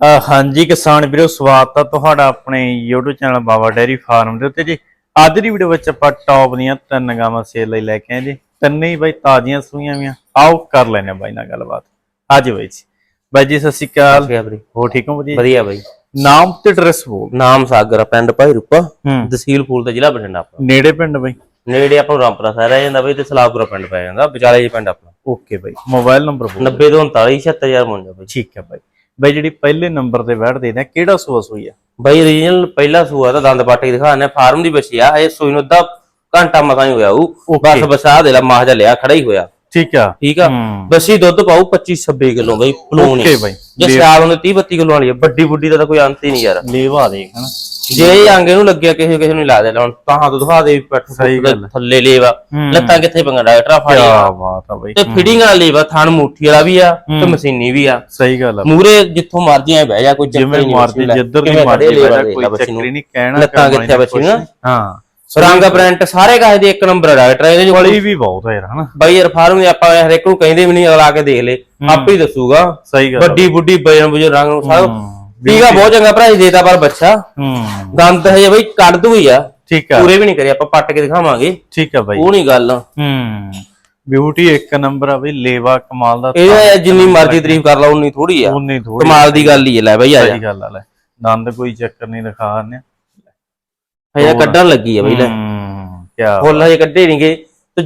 ਹਾਂਜੀ ਕਿਸਾਨ ਵੀਰੋ ਸਵਾਗਤ ਆ ਤੁਹਾਡਾ ਆਪਣੇ YouTube channel Baba dairy farm ਦੇ ਉੱਤੇ ਜੀ। ਅੱਜ ਦੀ ਵੀਡੀਓ ਵਿੱਚ ਆਪਾਂ ਟੌਪ ਦੀਆਂ ਤਿੰਨ ਗਾਵਾਂ ਸੇਲ ਲਈ ਲੈ ਕੇ ਆਏ ਜੀ। ਤਿੰਨੇ ਹੀ ਬਾਈ ਤਾਜ਼ੀਆਂ ਸੂਈਆਂ ਵੀਆਂ। ਆਓ ਕਰ ਲੈਣੇ ਬਾਈ ਨਾਲ ਗੱਲਬਾਤ। ਅੱਜ ਬਾਈ ਜੀ। ਬਾਈ ਜੀ ਸਤਿ ਸ਼੍ਰੀ ਅਕਾਲ। ਹੋ ਠੀਕ ਹੋ ਵਧੀਆ ਵਧੀਆ ਬਈ। ਨਾਮ ਤੇ ਐਡਰੈਸ ਬੋਲ ਨਾਮ ਸਾਗਰ ਪਿੰਡ ਭਾਈ ਰੂਪਾ। ਤਹਿਸੀਲ ਫੂਲ ਤੇ ਜ਼ਿਲ੍ਹਾ ਬਠਿੰਡਾ ਆਪਣਾ। ਨੇੜੇ ਪਿੰਡ ਬਾਈ? ਨੇੜੇ ਆਪਾਂ ਨੂੰ ਰਾਮਪੁਰਾ ਸਾਹਿਬ ਰਹਿ ਜਾਂਦਾ ਬਈ ਤੇ ਸਲਾਹਪੁਰਾ ਪਿੰਡ ਪੈ ਜਾਂਦਾ। ਵਿਚਾਲੇ ਜੀ ਪਿੰਡ ਆਪਣਾ। ਓਕੇ ਬਾਈ ਮੋਬਾਈਲ ਨੰਬਰ ਬੋਲ 90 ਤੋਂ 39 76052 ਬਈ। ਠੀਕ ਹੈ ਬਾਈ। ਬਾਈ ਜਿਹੜੀ ਪਹਿਲੇ ਨੰਬਰ ਤੇ ਬੈਠਦੇ ਨੇ ਕਿਹੜਾ ਸੂਆ ਸੂਈ ਆ? ਬਈ ਰੀਜਨਲ ਪਹਿਲਾ ਸੂਆ ਤਾਂ ਦੰਦ ਪਾਟੇ ਦਿਖਾਣੇ ਫਾਰਮ ਦੀ ਬੱਚੀ ਆ ਇਹ ਸੂਈ ਨੂੰ ਅੱਧਾ ਘੰਟਾ ਮਸਾਂ ਹੀ ਹੋਇਆ ਉਹ Okay. ਬਸ ਬਸਾ ਦੇ ਲਾ ਮਾਹ ਜਾ ਲਿਆ ਖੜਾ ਹੀ ਹੋਇਆ। ਠੀਕ ਆ। ਠੀਕ ਆ? ਹੂੰ। ਬੱਸੀ ਦੁੱਧ ਪਾਉ 25 26 ਕਿਲੋ ਬਈ ਪਲੂਣੀ। ਓਕੇ ਬਾਈ। ਜੇ ਸਿਆਲ ਨੂੰ 30 32 ਕਿਲੋ ਵਾਲੀ ਆ ਵੱਡੀ ਬੁੱਢੀ ਦਾ ਤਾਂ ਕੋਈ ਅੰਤ ਹੀ ਨਹੀਂ ਯਾਰ। ਲੇਵਾ ਦੇਖ ਹਨਾ। ਜੇ ਆਂਗੇ ਨੂੰ ਲੱਗਿਆ ਕਿਸੇ ਕਿਸੇ ਨੂੰ ਲਾ ਦੇ ਲਾਉਣ। ਤਾਂ ਤੋਂ ਦਿਖਾ ਦੇ ਪੱਠ ਸਹੀ ਗੱਲ। ਥੱਲੇ ਲੇਵਾ। ਲੱਤਾਂ ਕਿੱਥੇ ਪੰਗਾ ਡਾਕਟਰ ਕੀ ਫਾੜੀ ਬਾਤ ਆ ਬਾਈ। ਤੇ ਫਿਟਿੰਗ ਵਾਲਾ ਲੇਵਾ ਥਣ ਮੁੱਠੀ ਵਾਲਾ ਵੀ ਆ ਤੇ ਮਸ਼ੀਨੀ ਵੀ ਆ। ਸਹੀ ਗੱਲ ਆ। ਮੂਰੇ ਜਿੱਥੋਂ ਮਰਜ਼ੀ ਐ ਬਹਿ ਜਾ ਕੋਈ ਚੱਕਰ ਨਹੀਂ ਮਰਜ਼ੀ ਜਿੱਧਰ ਦੀ ਮਰਜ਼ੀ ਬੈਠਾ ਕੋਈ ਚੱਕਰੀ ਨਹੀਂ ਕਹਿਣਾ ਲੱਤਾਂ ਕਿੱਥੇ ਬੱਚੀ ਨਾ ਹਾਂ। ਰੰਗ ਪ੍ਰਿੰਟ ਸਾਰੇ ਕਾਹੇ ਦੇ ਇੱਕ ਨੰਬਰ ਡਾਕਟਰ। ਇਹਦੇ ਜੋ ਬੜੀ ਵੀ ਬਹੁਤ ਹੈ ਯਾਰ ਹਨਾ। ਬਾਈ ਯਾਰ ਫਾਰਮ ਆਪਾਂ ਹਰ ਇੱਕ ਨੂੰ ਕਹਿੰਦੇ ਵੀ ਨਹੀਂ ਅਗਲਾ ਕੇ ਦੇਖ ਲੈ। ਆਪੇ ਹੀ ਦੱਸੂਗਾ। ਸਹੀ ਗੱਲ। ਵੱਡੀ ਬੁੱਢੀ ਬਜਨ ਬੁਜਨ ਰੰਗ ਨੂੰ ਸਾਰਾ ਠੀਕਾ ਬਹੁਤ ਚੰਗਾ ਭਰਾ ਜੀ ਦੇਤਾ ਪਰ ਬੱਚਾ। ਹੂੰ। ਦੰਦ ਹਜੇ ਬਈ ਕੱਢ ਦੂ ਹੀ ਆ। ਠੀਕ ਆ। ਪੂਰੇ ਵੀ ਨਹੀਂ ਕਰੇ ਆਪਾਂ ਪੱਟ ਕੇ ਦਿਖਾਵਾਂਗੇ। ਠੀਕ ਆ ਬਾਈ। ਉਹ ਨਹੀਂ ਗੱਲ। ਹੂੰ। ਬਿਊਟੀ ਇੱਕ ਨੰਬਰ ਆ ਬਈ ਲੇਵਾ ਕਮਾਲ ਦਾ ਇਹ ਜਿੰਨੀ ਮਰਜ਼ੀ ਤਾਰੀਫ ਕਰ ਲਾ ਉਨੀ ਥੋੜੀ ਆ। ਉਨੀ ਥੋੜੀ ਕਮਾਲ ਦੀ ਗੱਲ ਹੀ ਹੈ ਲੈ ਬਈ ਆ ਸਹੀ ਗੱਲ ਆ ਲੈ। ਦੰਦ ਕੋਈ ਚੱਕਰ ਨਹੀਂ ਦਿਖਾ ਨੇ ਹਜੇ ਕੱਢਣ ਲੱਗੀ ਆ ਬਈ ਲੈ। ਹੂੰ ਕੀ ਫੁੱਲ ਹਜੇ ਕੱਢੇ ਨਹੀਂਗੇ ਤੇ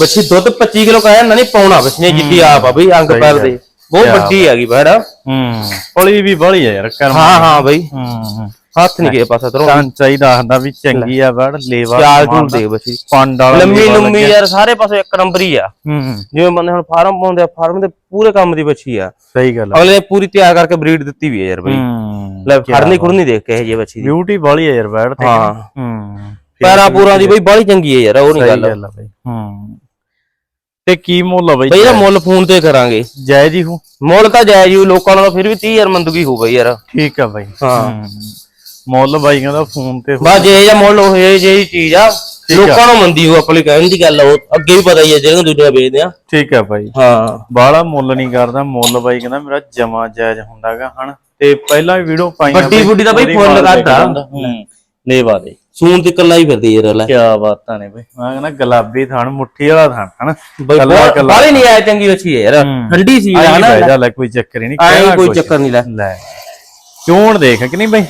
ਬੱਚੀ ਦੁੱਧ 25 ਕਿਲੋ ਕਾਇਆ ਨਾ ਨਹੀਂ ਪਾਉਣਾ ਬੱਚੀਆਂ ਜਿੱਦੀ ਆਪ ਆ ਬਈ ਅੰਗ ਪੈਰ ਦੇ। ਬਹੁਤ ਕਿਆ ਵੱਡੀ ਹੈਗੀ ਬੜਾ ਹੂੰ। ਪਲੀ ਵੀ ਬੜੀ ਆ ਯਾਰ ਕਰਮ ਹਾਂ ਹਾਂ ਬਈ। ਹੂੰ ਹੱਥ ਨਹੀਂ ਗਏ ਪਾਸਾ ਤਰੋਂ ਤਾਂ ਚਾਹੀਦਾ ਹੁੰਦਾ ਵੀ ਚੰਗੀ ਆ ਵੜ ਲੇਵਾ ਚਾਲ ਚੂਲ ਦਾ। ਬੱਚੀ। ਪੰਡ ਵਾਲਾ ਲੰਮੀ ਲੰਮੀ। ਯਾਰ ਸਾਰੇ ਪਾਸੇ ਇੱਕ ਨੰਬਰ ਹੀ ਆ। ਹੂੰ ਜਿਵੇਂ ਬੰਦੇ ਹੁਣ ਫਾਰਮ ਪਾਉਂਦੇ ਆ ਫਾਰਮ ਦੇ ਪੂਰੇ ਕੰਮ ਦੀ ਬੱਚੀ ਆ। ਸਹੀ ਗੱਲ ਆ। ਅਗਲੇ ਪੂਰੀ ਤਿਆਰ ਕਰਕੇ ਬਰੀਡ ਦਿੱਤੀ ਵੀ ਹੈ ਯਾਰ ਬਈ। ਹੂੰ। ਲੈ ਫੜਨੀ ਖੁਰਨੀ ਦੇਖ ਕੇ ਇਹ ਜੇ ਬੱਚੀ ਬਿਊਟੀ ਵਾਲੀ ਆ ਯਾਰ ਬੈਠ ਤੇ। ਹਾਂ। ਹੂੰ। ਪੈਰਾ ਪੂਰਾਂ ਦੀ ਬਈ ਬਾਹਲੀ ਚੰਗੀ ਹੈ ਯਾਰ ਉਹ ਨਹੀਂ ਸਹੀ ਗੱਲ। ਗੱਲ ਆ ਬਈ। ਹੂੰ। ਤੇ ਕੀ ਮੁੱਲ ਆ ਬਈ? ਬਈ ਇਹਦਾ ਮੁੱਲ ਫੋਨ ਤੇ ਕਰਾਂਗੇ। ਜਾਇਜ਼ ਹੀ ਹੋ ਮੁੱਲ ਤਾਂ ਜਾਇਜ਼ ਹੀ ਲੋਕਾਂ ਨਾਲ ਫਿਰ ਵੀ 30000 ਮੰਦਗੀ ਹੋ ਬਈ ਯਾਰ। ਠੀਕ ਆ ਬਾਈ। ਹਾਂ। ਮੁੱਲ ਬਾਈ ਕਹਿੰਦਾ ਫੋਨ ਤੇ ਬਸ ਜੇ ਜਾਂ ਮੁੱਲ ਉਹ ਜਿਹੀ ਚੀਜ਼ ਆ ਲੋਕਾਂ ਨੂੰ ਮੰਦੀ ਹੋ ਆਪਣੀ ਕਹਿਣ ਦੀ ਗੱਲ ਆ ਉਹ ਅੱਗੇ ਵੀ ਪਤਾ ਹੀ ਹੈ ਜਿਹੜੀਆਂ ਦੂਜੀਆਂ ਵੇਚਦੇ ਆ। ਠੀਕ ਆ ਬਾਈ। ਹਾਂ। ਬਾਹਲਾ ਮੁੱਲ ਨਹੀਂ ਕਰਦਾ ਮੁੱਲ ਬਾਈ ਕਹਿੰਦਾ ਮੇਰਾ ਜਮਾ ਜਾਇਜ਼ ਹੁੰਦਾਗਾ ਹਨਾ? ਤੇ ਪਹਿਲਾਂ ਵੀ ਵੀਡੀਓ ਪਾਈਆਂ ਵੱਡੀ ਬੁੱਢੀ ਦਾ ਬਈ ਦੇ। ਦਿੰਦਾ। ਹੂੰ। ਲੇਵਾ ਦੇ। ਸੂਨ ਤੇ ਕੱਲਾ ਹੀ ਫਿਰਦੀ ਯਾਰ ਲੈ। ਕੀ ਬਾਤਾਂ ਨੇ ਬਈ। ਮੈਂ ਕਹਿੰਦਾ ਗੁਲਾਬੀ ਥਣ ਮੁੱਠੀ ਵਾਲਾ ਥਣ ਹਨਾ? ਬਈ ਕੱਲਾ ਕੱਲਾ ਬਾਹਲੀ ਨਹੀਂ ਆਇਆ ਚੰਗੀ ਬੱਚੀ ਯਾਰ। ਠੰਡੀ ਸੀ ਹਨਾ? ਜਾ ਲੈ ਕੋਈ ਚੱਕਰ ਹੀ ਨਹੀਂ ਆਏ ਕੋਈ। ਚੱਕਰ ਨਹੀਂ ਲੈ। ਲੈ। ਚੋਣ ਦੇਖ ਕਿ ਨਹੀਂ ਬਈ?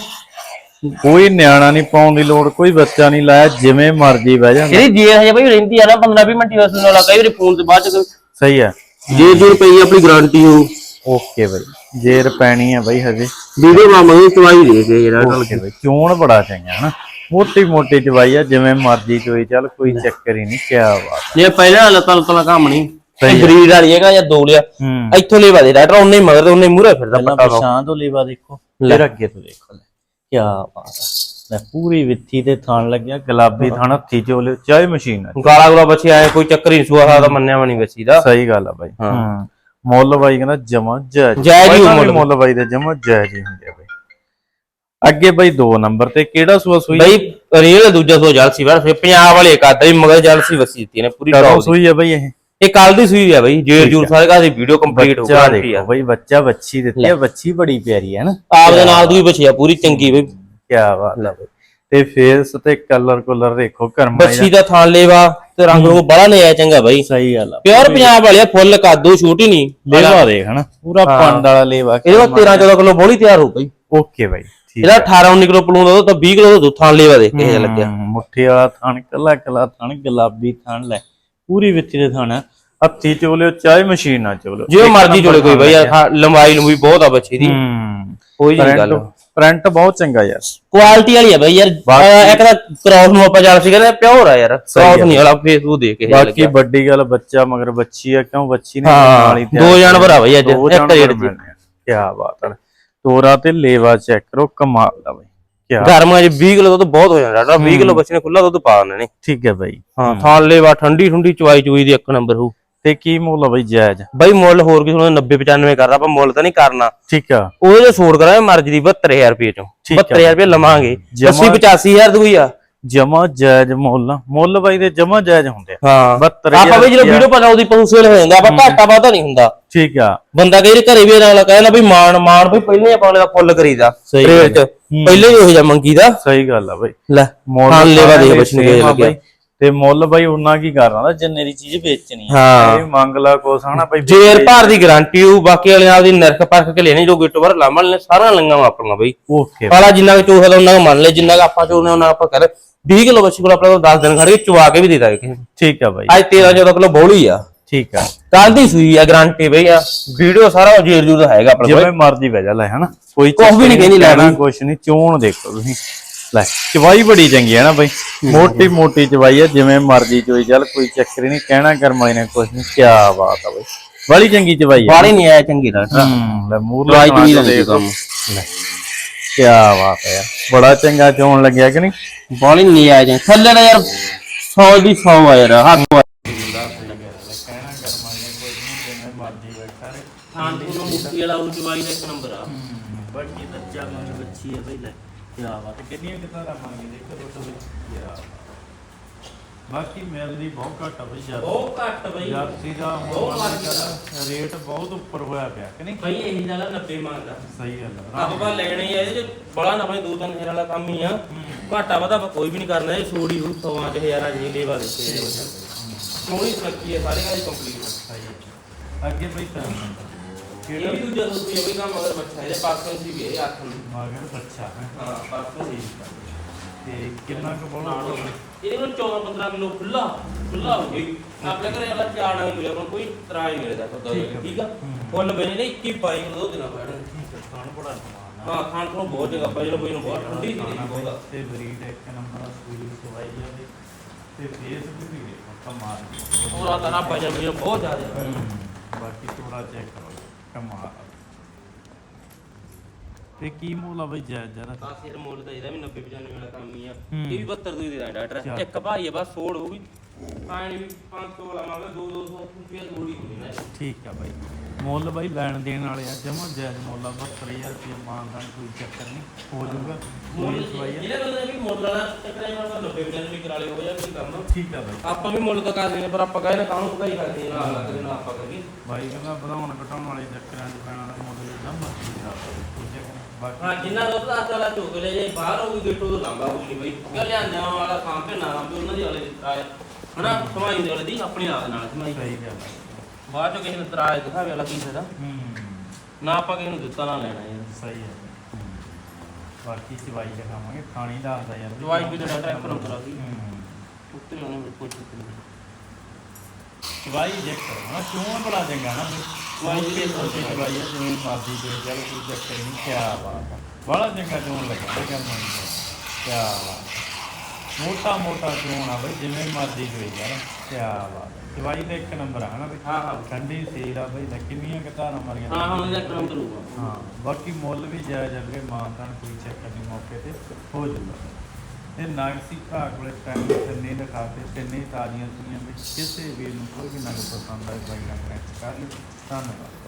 ਕੋਈ ਨਿਆਣਾ ਨਹੀਂ ਪਾਉਣ ਦੀ ਲੋੜ ਕੋਈ ਬੱਚਾ ਨਹੀਂ ਲਾਇਆ ਜਿਵੇਂ ਮਰਜ਼ੀ ਬਹਿ ਜਾਂਦਾ ਇਹਦੀ ਜੇ ਹਜੇ ਬਈ ਰਹਿੰਦੀ ਆ ਨਾ 15 20 ਮਿੰਟ ਵਸੂ ਨਾਲ ਕਈ ਵਾਰੀ ਫੋਨ ਤੇ ਬਾਅਦ ਚ ਸਹੀ ਆ। ਜੇ ਜੁਰ ਪਈ ਆਪਣੀ ਗਾਰੰਟੀ ਹੋ। ਓਕੇ ਬਈ ਜੇਰ ਪੈਣੀ ਆ ਬਈ ਹਜੇ। ਵੀਡੀਓ ਮਾਮਾ ਦੇ ਕੇ ਯਾਰ ਓਕੇ ਬਈ ਚੋਣ ਬੜਾ ਚੰਗਾ ਹਨਾ? ਮੋਟੀ ਮੋਟੀ ਚਵਾਈ ਆ ਜਿਵੇਂ ਮਰਜ਼ੀ ਚੋਈ ਚੱਲ ਕੋਈ ਚੱਕਰ ਹੀ ਨਹੀਂ ਕਿਆ ਬਾਤ। ਜੇ ਪਹਿਲਾਂ ਲੱਤਾਂ ਲੁੱਤਾਂ ਕੰਮ ਨਹੀਂ ਬਰੀਡ ਵਾਲੀ ਹੈਗਾ ਜਾਂ ਦੋ ਲਿਆ ਹੂੰ। ਇੱਥੋਂ ਲੈਵਾ ਦੇ ਡਾਕਟਰ ਉਹਨੇ ਹੀ ਮਗਰ ਤੇ ਉਹਨੇ ਮੂਰੇ ਫਿਰਦਾ ਪਹਿਲਾਂ ਪੱਟਾ ਪਛਾਣ ਤੋਂ ਲੇਵਾ ਦੇਖੋ ਫਿਰ ਅੱਗੇ ਤੋਂ ਦੇਖੋ ਲੈ ਕੀ ਬਾਤ ਆ। ਲੈ ਪੂਰੀ ਵਿੱਥੀ ਤੇ ਥਣ ਲੱਗਿਆ ਗੁਲਾਬੀ ਥਣ ਹੱਥੀ ਚੋਲੇ ਚਾਹੇ ਮਸ਼ੀਨ ਆ। ਗਾਲਾ ਗੁਲਾ ਬੱਚੇ ਆਏ ਕੋਈ ਚੱਕਰ ਹੀ ਨੀ ਸੁਆ ਦਾ ਮੰਨਿਆ ਵੀ ਨਹੀਂ ਬੱਚੀ ਦਾ। ਸਹੀ ਗੱਲ ਆ ਬਾਈ। ਹੂੰ। ਮੁੱਲ ਬਾਈ ਕਹਿੰਦਾ ਜਮਾ ਜਾਇਜ਼ ਜਾਇਜ਼ ਹੀ ਪਹਿਲਾਂ ਵੀ ਮੁੱਲ। ਮੁੱਲ ਬਾਈ ਦੇ ਜਮਾ ਜਾਇਜ਼ ਹੀ ਹੁੰਦੇ ਆ। ਅੱਗੇ ਬਾਈ 2 ਨੰਬਰ ਤੇ ਕਿਹੜਾ ਸੂਆ ਸੂਈ ਬਈ ਰੀਲ ਦੂਜਾ ਸੋ ਜਲਸੀ ਵਰ ਫੇ ਪੰਜਾਬ ਵਾਲੇ ਕਾਦਾ ਹੀ ਮਗਰ ਜਲਸੀ ਵਸੀ ਦਿੱਤੀ ਨੇ ਪੂਰੀ ਟੌਪ ਦੀ। ਸੂਈ ਆ ਬਾਈ ਇਹ? ਇਹ ਕੱਲ ਦੀ ਸੂਈ ਆ ਬਈ ਜੇਰ ਜੂਰ ਸਾਰੇ ਕਾਦੀ ਵੀਡੀਓ ਕੰਪਲੀਟ ਹੋ ਗਈ ਆ ਦੇਖੋ ਬਾਈ ਬੱਚਾ ਬੱਚੀ ਦਿੱਤੀ ਆ ਬੱਚੀ ਬੜੀ ਪਿਆਰੀ ਹੈ ਨਾ। ਆਪ ਦੇ ਨਾਲ ਦੀ ਵੀ ਬੱਚੀ ਆ ਪੂਰੀ ਚੰਗੀ ਬਈ। ਕੀ ਬਾਤ ਆ ਬਾਈ। ਤੇ ਫੇਸ ਤੇ ਕਲਰ ਕੁਲਰ ਦੇਖੋ ਕਰਮਾ ਬੱਚੀ ਦਾ ਥਾਂ ਲੇਵਾ ਤੇ ਰੰਗ ਰੂਪ ਬੜਾ ਨਹੀਂ ਆਇਆ ਚੰਗਾ ਬਈ। ਸਹੀ ਗੱਲ ਆ। ਪਿਓਰ ਪੰਜਾਬ ਵਾਲੇ ਆ, ਫੁੱਲ ਕਾਦੂ ਛੋਟੀ ਨਹੀਂ। ਲੇਵਾ ਦੇਖ ਹਨਾ। ਪੂਰਾ ਪੰਡ ਵਾਲਾ ਲੇਵਾ ਇਹਦੇ ਕੋਲ 13 14 ਕਿਲੋ ਬੋਲੀ ਤਿਆਰ ਹੋ ਗਈ। Okay bye. ਇਹਦਾ 18 19 ਕਿਲੋ ਪਲੂਣ ਦਾ ਤਾਂ 20 ਕਿਲੋ ਦਾ ਥਾਂ ਲੇਵਾ ਦੇਖ ਕੇ ਲੱਗਿਆ। ਮੁੱਠੀ ਵਾਲਾ ਥਣ ਕੱਲਾ ਕੱਲਾ ਥਣ ਗੁਲਾਬੀ ਥਣ ਲੈ ਪੂਰੀ ਵਿੱਚੀ ਦੇ ਥਣ। ਹੱਥੀ ਚੋਲਿਓ ਚਾਹੇ ਮਸ਼ੀਨ ਨਾਲ ਚੋਲਿਓ। ਜਿਵੇਂ ਮਰਜ਼ੀ ਜੋੜੇ ਕੋਈ ਬਈ ਯਾਰ ਲੰਬਾਈ ਲੰਬੀ ਬਹੁਤ ਆ ਬੱਚੀ ਦੀ। ਕੋਈ ਨਹੀਂ ਗੱਲ ਪ੍ਰਿੰਟ ਬਹੁਤ ਚੰਗਾ ਯਾਰ। ਕੁਆਲਿਟੀ ਵਾਲੀ ਆ ਬਈ ਯਾਰ ਇੱਕ ਤਾਂ ਕ੍ਰਾਸ ਨੂੰ ਆਪਾਂ ਜਾਣ ਸੀ ਕਹਿੰਦੇ ਪਿਓਰ ਆ ਯਾਰ। ਕ੍ਰਾਸ ਨਹੀਂ ਵਾਲਾ ਫੇਸਬੁੱਕ ਦੇਖ ਕੇ ਬਾਕੀ ਵੱਡੀ ਗੱਲ ਬੱਚਾ ਮਗਰ ਬੱਚੀ ਆ ਕਿਉਂ ਬੱਚੀ ਨੇ ਹਾਂ ਦੋ ਜਾਨਵਰ ਆ ਬਈ ਅੱਜ ਦੋ ਇੱਕ ਰੇਟ ਦੀ। ਕਿਆ ਬਾਤ ਹੈ ਤੋਰਾ ਤੇ ਲੇਵਾ ਚੈੱਕ ਕਰੋ ਕਮਾਲ ਦਾ ਬਈ ਕਿਆ ਗਰਮਾਂ 'ਚ 20 ਕਿਲੋ ਦੁੱਧ ਬਹੁਤ ਹੋ ਜਾਂਦਾ ਡਾਕਟਰ 20 ਕਿਲੋ ਬੱਚੇ ਨੇ ਖੁੱਲਾ ਦੁੱਧ ਪਾ ਦਿੰਦੇ ਨੇ ਠੀਕ ਹੈ ਬਈ ਹਾਂ ਥਾਂ ਲੇਵਾ ਠੰਡੀ ਠੰਡੀ ਚਵਾਈ ਚੁਈ ਦੀ ਇੱਕ ਨੰਬਰ ਹੋ ਤੇ ਕੀ ਮੁੱਲ ਆ ਬਈ ਜਾਇਜ਼? ਬਈ ਮੁੱਲ ਹੋਰ ਕਿਸੇ ਨੂੰ 90 95 ਕਰਦਾ ਆਪਾਂ ਮੁੱਲ ਤਾਂ ਨਹੀਂ ਕਰਨਾ। ਠੀਕ ਆ। ਉਹਦੇ ਜੋ ਛੋੜ ਕਰਾਂਗੇ ਮਰਜ਼ੀ ਦੀ 72000 ਰੁਪਏ ਚੋਂ। ਠੀਕ ਆ। 72000 ਰੁਪਏ ਲਵਾਂਗੇ। ਜਮਾਂ- 80 85000 ਦੂਈ ਆ। ਜਮਾ ਜਾਇਜ਼ ਮੁੱਲ ਮੁੱਲ ਬਾਈ ਦੇ ਜਮਾ ਜਾਇਜ਼ ਹੁੰਦੇ ਆ। ਹਾਂ। 72 ਆਪਾਂ ਵੀ ਜਦੋਂ ਵੀਡੀਓ ਪਾਣਾ ਉਹਦੀ ਪਹੁੰਚ ਸੇਲ ਹੋ ਜਾਂਦਾ। ਆਪਾਂ ਘਾਟਾ ਵਾਧਾ ਨਹੀਂ ਹੁੰਦਾ। ਠੀਕ ਆ। ਬੰਦਾ ਕਹੇ ਘਰੇ ਵੀ ਨਾਲ ਕਹਿੰਦਾ ਵੀ ਮਾਣ ਮਾਣ ਵੀ ਪਹਿਲੇ ਆਪਾਂ ਉਹਦਾ ਫੁੱਲ ਕਰੀਦਾ ਸਹੀ ਰੇਟ ਪਹਿਲੇ ਹੀ ਉਹ ਜਿਹਾ ਮੰਗੀਦਾ ਸਹੀ ਗੱਲ ਆ ਬਾਈ। ਲੈ ਮੁੱਲ ਲੈਵਾ ਦੇ ਦੇ ਬਚਨ ਦੇ ਲੱਗਿਆ। ਤੇ ਮੁੱਲ ਬਾਈ ਉਹਨਾਂ ਕੀ ਕਰਨਾ ਦਾ ਜਿੰਨੇ ਦੀ ਚੀਜ਼ ਵੇਚਣੀ ਹਾਂ। ਇਹ ਮੰਗ ਲਾ ਕੋਸ ਹਨਾ ਬਾਈ ਜੇਰ ਭਾਰ ਦੀ ਗਾਰੰਟੀ ਉਹ ਬਾਕੀ ਵਾਲੇ ਨਾਲ ਦੀ ਨਰਕ ਪਰਖ ਕੇ ਲੈਣੀ ਜੋ ਗਿੱਟੋ ਬਾਰ ਲਾਮਲ ਨੇ ਸਾਰਾ ਲੰਗਾ ਆਪਣਾ ਬਈ। ਓਕੇ। ਪਾਲਾ ਜਿੰਨਾ ਕੁ ਚੋਹਦਾ ਉਹਨਾਂ ਨੂੰ ਮੰਨ ਲੈ ਜਿੰਨਾ ਕੁ ਆਪਾਂ ਚੋਹਨੇ ਉਹਨਾਂ ਆਪਾਂ ਕਰ 20 ਕਿਲੋ ਬੱਚੀ ਕੋਲ ਆਪਣੇ ਕੋਲ 10 ਦਿਨ ਖੜ ਕੇ ਚਵਾ ਕੇ ਵੀ ਦੇ ਦਾਂਗੇ ਕਿਸੇ ਨੂੰ। ਠੀਕ ਆ ਬਾਈ। ਅੱਜ 13 14 ਕਿਲੋ ਬੋਲੀ ਆ। ਠੀਕ ਆ। ਕੱਲ ਦੀ ਸੂਈ ਆ ਗਾਰੰਟੀ ਬਈ ਆ। ਵੀਡੀਓ ਸਾਰਾ ਜੇਰ ਜੂਰ ਹੈਗਾ ਆਪਣੇ ਕੋਲ। ਜਿਵੇਂ ਮਰਜ਼ੀ ਵਜਾ ਲੈ ਹਨਾ? ਕੋਈ ਕੁਛ ਵੀ ਨੀ ਕਹਿੰਦੀ ਲੈ ਕਹਿਣਾ। ਕੁਛ ਨਹੀਂ ਚੋਣ ਦੇਖੋ ਤੁਸੀਂ। ਲੈ ਚਵਾਈ ਬੜੀ ਚੰਗੀ ਹੈ ਨਾ ਬਾਈ। ਮੋਟੀ ਮੋਟੀ ਚਵਾਈ ਆ ਜਿਵੇਂ ਮਰਜ਼ੀ ਚੋਈ ਚੱਲ ਕੋਈ ਚੱਕਰ ਹੀ ਨਹੀਂ ਕਹਿਣਾ ਕਰਮਾਈ ਨੇ ਕੁਛ ਨਹੀਂ ਕੀ ਬਾਤ ਆ ਬਾਈ। ਬੜੀ ਚੰਗੀ ਚਵਾਈ ਆ। ਬਾੜੀ ਨਹੀਂ ਆਇਆ ਚੰਗੀ ਡਾਕਟਰ ਹੂੰ ਲੈ ਦਵਾਈ ਲਾ ਦੇਖੋ ਕੰਮ ਕੀ ਬਾਤ ਹੈ ਯਾਰ। ਬੜਾ ਚੰਗਾ ਚੋਣ ਲੱਗਿਆ ਕਿ ਨਹੀਂ? ਬਾੜੀ ਨਹੀਂ ਆਇਆ ਥੱਲੇ ਦਾ ਯਾਰ 100 ਦੀ 100 ਆ ਯਾਰ ਹੱਥ ਹਾਂ ਤੂੰ ਮੁੱਠੀ ਵਾਲਾ ਉਹ ਜਵਾਈ ਦਾ ਇੱਕ ਨੰਬਰ ਆ। ਬੜੀ ਬੱਚਾ ਮੰਗ ਬੱਚੀ ਹੈ ਬਈ ਲੈ। ਕੀ ਬਾਤ ਕਿੰਨੀਆਂ ਕਿਤਾਬਾਂ ਦਾ ਮੰਗੀ ਦੇਖੋ ਕੀ ਬਾਕੀ ਮਿਲਦੀ ਬਹੁਤ ਘੱਟ ਆ ਬਈ ਜਰ ਬਹੁਤ ਘੱਟ ਬਈ। ਜਰਸੀ ਦਾ ਹੁਣ ਬਹੁਤ ਮੰਨ। ਕੇ ਰੇਟ ਬਹੁਤ ਉੱਪਰ ਹੋਇਆ ਪਿਆ ਕਿ ਨਹੀਂ? ਬਈ ਇਹ ਜਗ੍ਹਾ 90 ਮੰਗਦਾ ਸਹੀ ਗੱਲ ਆ। ਆਪਾਂ ਲੈਣੇ ਆ ਇਹਦੇ ਚ ਬੜਾ ਨਾ ਬਈ ਦੋ ਤਿੰਨ ਹਜ਼ਾਰ ਵਾਲਾ ਕੰਮ ਹੀ ਆ। ਘਾਟਾ ਆਪਾਂ ਕੋਈ ਵੀ ਨਹੀਂ ਕਰਨਾ ਇਹ ਛੋੜੀ ਹੂ ਸੌਆਂ ਚ ਹਜ਼ਾਰਾਂ ਜੀ ਲੇਵਾ ਦੇ ਕੇ ਸੋਹਣੀ ਸੁਰੱਖੀ ਹੈ ਸਾਰੇ ਕਾਹਦੀ ਕੰਪਲੀਟ ਸਹੀ। ਅੱਗੇ ਬਈ ਤਾਂ ਇਹ ਵੀ ਦੂਜਾ ਦੋਸਤੀ ਹੈ ਬਈ ਕੰਮ ਅਗਰ ਬੱਚਾ ਇਹਦੇ ਪਾਸੋਂ ਸੀ ਵੀ ਇਹ ਆਖਣ ਮਗਰ ਬੱਚਾ ਹੈ। ਪਾਸੋਂ ਸੀ ਤੇ ਕਿੰਨਾ ਕੁ ਬੋਲੋ ਇਹਦੇ ਕੋਲ 14 15 ਕਿਲੋ ਖੁੱਲਾ ਖੁੱਲਾ ਹੋ ਗਈ ਆਪਣੇ ਘਰੇ ਵਾਲਾ ਚਾਰ ਨਹੀਂ ਮਿਲਿਆ ਹੁਣ ਕੋਈ ਤਰਾ ਹੀ ਮਿਲਦਾ ਸੌਦਾ ਠੀਕ ਆ? ਫੁੱਲ ਬਣੇ ਨੇ 21 22 ਨੂੰ ਦੋ ਦਿਨਾਂ ਬੈਠਣ ਖਾਣ ਬੜਾ ਹਾਂ ਖਾਣ ਤੋਂ ਬਹੁਤ ਜਗ੍ਹਾ ਪਈ ਜਦੋਂ ਕੋਈ ਨੂੰ ਬਹੁਤ ਠੰਡੀ ਬਹੁਤ। ਤੇ ਬਰੀਡ ਇੱਕ ਨੰਬਰ ਸੂਈ ਸਵਾਈ ਜਾਂਦੀ ਤੇ ਫੇਸ ਵੀ ਵੀ ਕਮਾਲ ਪੂਰਾ ਤਰ੍ਹਾਂ ਵਜਨ ਵੀ ਬਹੁਤ ਜ਼ਿਆਦਾ। ਬਾਕੀ ਥੋੜਾ ਚੈੱਕ ਕਰੋ ਕਮਾਲ ਤੇ ਕੀ ਮੁੱਲ ਆ ਬਈ ਜੈ ਜਰਾ ਆਖਿਰ ਮੁੱਲ ਤਾਂ ਇਹਦਾ ਵੀ 90 95 ਵਾਲਾ ਕੰਮ ਹੀ ਆ ਹੂੰ। ਇਹ ਵੀ 72 ਦੂਈ ਦਾ ਡਾਕਟਰ ਚੱਲ। ਇੱਕ ਭਾਈ ਆ ਬਸ ਛੋੜ ਹੋਊਗੀ ਆਣੀ ਵੀ 500 ਵਾਲਾ ਮੰਗ 2 200 ਰੁਪਏ ਥੋੜੀ ਹੋਣੀ ਨਾ ਠੀਕ ਆ ਬਾਈ। ਮੁੱਲ ਬਾਈ ਲੈਣ ਦੇਣ ਵਾਲੇ ਆ ਜਮਾ ਜਾਇਜ਼ ਮੁੱਲ ਆ 72000 ਰੁਪਏ ਮਾਨਦਾਨ ਕੋਈ ਚੱਕਰ ਨਹੀਂ ਹੋ ਜਾਊਗਾ। ਮੁੱਲ ਸਵਾਈ ਆ। ਜਿਹੜੇ ਬੰਦੇ ਵੀ ਮੁੱਲ ਵਾਲਾ ਚੱਕਰਾਂ ਨਾਲ 90 95 ਵੀ ਕਰਾ ਲਿਓ ਜਾ ਕੋਈ ਕੰਮ। ਠੀਕ ਆ ਬਾਈ। ਆਪਾਂ ਵੀ ਮੁੱਲ ਤਾਂ ਕਰਦੇ ਨੇ ਪਰ ਆਪਾਂ ਕਹਿੰਦੇ ਕਾਹਨੂੰ ਭਗਾਈ ਕਰਦੇ ਨਾ ਲੱਗਦੇ ਨਾ ਆਪਾਂ ਕਰੀਏ। ਬਾਈ ਕਹਿੰਦਾ ਵਧਾਉਣ ਘਟਾਉਣ ਵਾਲੇ ਚੱਕਰਾਂ 'ਚ ਪੈਣਾ ਦਾ ਮੁੱਲ ਜਿਹੜਾ ਮਰਜ਼ੀ ਕਰਾ? ਬਾਕੀ ਹਾਂ ਜਿੰਨਾ ਦੁੱਧ ਦਾ ਵਾਲਾ ਚੁੱਕ ਲੈ ਜੇ ਬਾਹਰ ਹੋਊਗੀ ਗੇਟੋ ਤੋਂ ਲੰਬਾ ਹੋਊਗੀ ਬਈ। ਕਿਉਂ ਲਿਆਂਦੇ ਵਾਲਾ ਖਾਂ ਤੇ ਨਾ ਉਹਨਾਂ ਦੀ ਵਾਲੇ ਆਏ। ਹਨਾ? ਸਮਾਈ ਦੇ ਵਾਲੇ ਦੀ ਆਪਣੀ ਆਦ ਨਾਲ ਸਮਾਈ। ਸਹੀ ਗੱਲ। ਬਾਅਦ ਚੋਂ ਕਿਸੇ ਨੂੰ ਤਰਾਜ ਦਿਖਾਵੇ ਵਾਲਾ ਕੀ ਫਾਇਦਾ? ਹੂੰ। ਨਾ ਆਪਾਂ ਕਿਸੇ ਨੂੰ ਦਿੱਤਾ ਨਾ ਲੈਣਾ ਯਾਰ ਸਹੀ ਹੈ ਬਾਕੀ ਚਵਾਈ ਦਿਖਾਵਾਂਗੇ ਖਾਣੀ ਦਾ ਆਦਾ ਯਾਰ। ਚਵਾਈ ਵੀ ਇੱਕ ਨੰਬਰ ਆ ਗਈ। ਹੂੰ। ਉੱਤੇ ਉਹਨੇ ਮੇਰੇ ਕੋਲ ਚੁੱਕ ਲਈ। ਚਵਾਈ ਚੈੱਕ ਕਰੋ ਨਾ ਕਿਉਂ ਬੜਾ ਚੰਗਾ ਨਾ ਚਵਾਈ ਦੀ ਸੋਚੀ ਚਵਾਈ ਹੈ ਜਿਵੇਂ ਮਰਜ਼ੀ ਦੇ ਚੱਲ ਕੋਈ ਚੱਕਰ ਨਹੀਂ ਕਿਆ ਬਾਤ ਬੜਾ ਚੰਗਾ ਚੋਣ ਲੱਗਾ ਕਿਆ ਬਾਤ। ਮੋਟਾ ਮੋਟਾ ਚੋਣ ਆ ਬਈ ਜਿਵੇਂ ਮਰਜ਼ੀ ਹੋਈ ਯਾਰ ਕਿਆ ਬਾਤ ਆ। ਚਵਾਈ ਦਾ ਇੱਕ ਨੰਬਰ ਆ ਹਨਾ ਬਈ? ਹਾਂ ਹਾਂ। ਠੰਡੀ ਸੀਰ ਆ ਬਈ ਲੈ ਕਿੰਨੀਆਂ ਕਿਤਾਰਾਂ ਮਰੀਆਂ ਹਾਂ ਹਾਂ ਉਹਦਾ ਕੰਮ ਕਰੂਗਾ ਹਾਂ ਬਾਕੀ ਮੁੱਲ ਵੀ ਜਾਇਜ਼ ਅੱਗੇ ਮਾਨਤਾਨ ਕੋਈ ਚੱਕਰ ਨਹੀਂ ਮੌਕੇ ਤੇ ਹੋ ਜਾਊਗਾ। ਇਹ ਨਾਗਸੀ ਘਾਹ ਕੋਲੇ ਟਾਈਮ ਤਿੰਨੇ ਦਿਖਾ ਕੇ ਹੀ ਤਾਜ਼ੀਆਂ ਸੀਗੀਆਂ ਵਿੱਚ ਕਿਸੇ ਵੀ ਨੂੰ ਕੋਈ ਵੀ ਨਗ ਪਸੰਦ ਆਏ ਬਾਈ ਨਾਲ ਕਨੈਕਟ ਕਰ ਲਿਓ। ਧੰਨਵਾਦ।